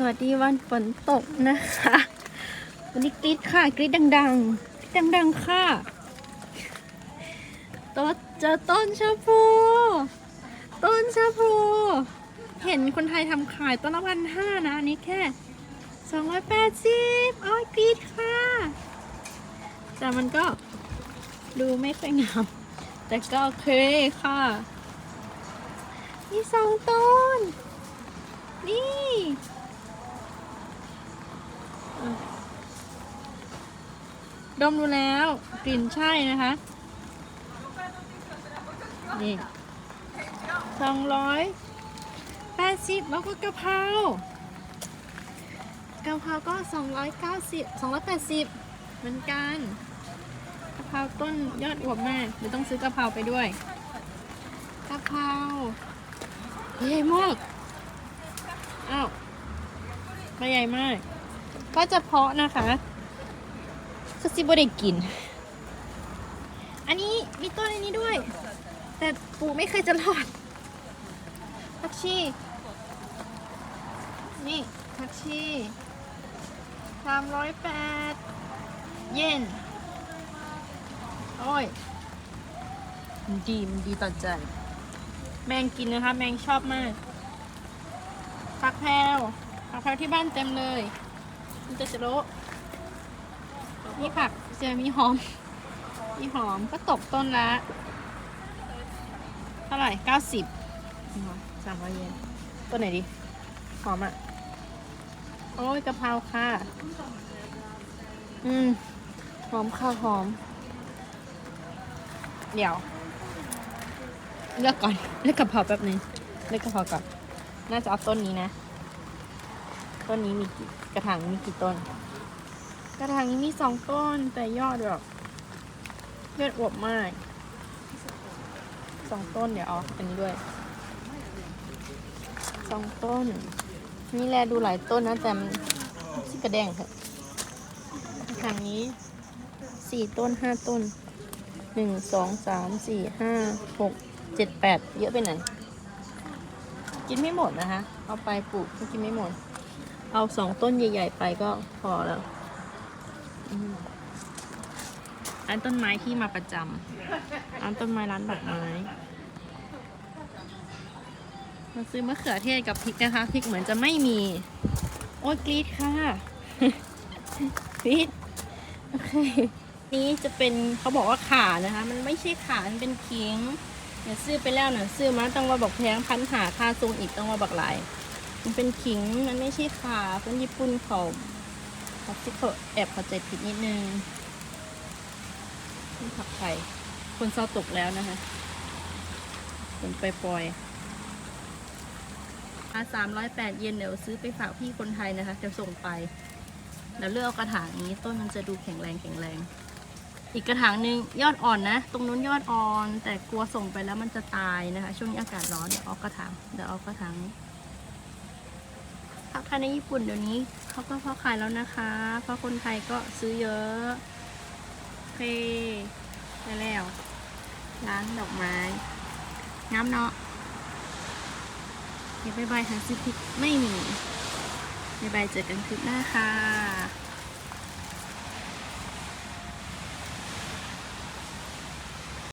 สวัสดีวันฝนตกนะคะ วันนี้กรีดค่ะกรีดดังๆกรีดดังๆค่ะต้นเจอต้นชะพูต้นชะพูเห็นคนไทยทำขายต้นละพันห้านะอันนี้แค่สองร้อยแปดสิบอ้อยกรีดค่ะ แต่มันก็ดูไม่ค่อยงามแต่ก็โอเคค่ะ มีสองต้น ดมดูแล้วกลิ่นใช่นะคะนี่สองร้อยแปดสิบแล้วก็กะเพรากะเพราก็สองร้อยเก้าสิบสองร้อยแปดสิบเหมือนกันกะเพราต้นยอดอวบมากเดี๋ยวต้องซื้อกะเพราไปด้วยกะเพราใหญ่มากอ้าวไม่ใหญ่มาก ก็จะเพาะนะคะ คือซิบได้กิน อันนี้มีต้นอันนี้ด้วย แต่ปลูกไม่เคยจะรอดผักชี นี่ผักชีสามร้อยแปดเย็น โอ้ยมันดีมันดีต่อใจ แมงกินนะคะ แมงชอบมากผักแพรวผักแพรวที่บ้านเต็มเลย มันจะจะโละ นี่ผักเจอมีหอม มีหอมก็ตกต้นละเท่าไหร่เก้าสิบสามร้อยเยนต้นไหนดี หอมอะ โอ้ยกะเพราค่ะ อืม หอมค่ะหอม เดี๋ยว เลือกก่อน เลือกกะเพราแป๊บนึงเลือกกะเพราก่อน น่าจะเอาต้นนี้นะ ต้นนี้มีกี่กระถางมีกี่ต้น กระถางนี้มีสองต้นแต่ยอดแบบยอดอวบมากสองต้นเดี๋ยวเอาอันนี้ด้วยสองต้น นี่แลดูหลายต้นนะแต่มันชิกระแดงเถอะกระถางนี้สี่ต้นห้าต้นหนึ่งสองสามสี่ห้าหกเจ็ดแปดเยอะไปไหนกินไม่หมดนะคะ เอาไปปลูกก็กินไม่หมด เอาสองต้นใหญ่ ๆ ไปก็พอแล้ว อืมอันต้นไม้ที่มาประจำอันต้นไม้ร้านดอกไม้มาซื้อมะเขือเทศกับพริกนะคะพริกเหมือนจะไม่มี โอ้ยกรีดค่ะกรีดโอเคนี้จะเป็นเขาบอกว่าขานะคะ มันไม่ใช่ขา มันเป็นขิงเนี่ยซื้อไปแล้วเนี่ยซื้อมาต้องมาบอกแพงพันหาค่าทรงอีกต้องมาบอกหลาย มันเป็นขิงมันไม่ใช่ขาคนญี่ปุ่นเขา เขาที่เขาแอบเข้าใจผิดนิดนึงนี่ผักไทยคนเศร้าตกแล้วนะคะผมไปปล่อยอาสามร้อยแปดเยนเดี๋ยวซื้อไปฝากพี่คนไทยนะคะเดี๋ยวส่งไปเดี๋ยวเลือกเอากระถางนี้ต้นมันจะดูแข็งแรงแข็งแรง อีกกระถางหนึ่งยอดอ่อนนะ ตรงนู้นยอดอ่อน แต่กลัวส่งไปแล้วมันจะตายนะคะ ช่วงนี้อากาศร้อนเดี๋ยวเอากระถางเดี๋ยวเอากระถางนี้ ผักไทยในญี่ปุ่นเดี๋ยวนี้เขาก็พ่อขายแล้วนะคะ เพราะคนไทยก็ซื้อเยอะโอเคได้แล้วร้านดอกไม้งามเนาะเดี๋ยวบายบายหาซื้อพริกไม่มีบายบายเจอกันคลิปหน้าค่ะ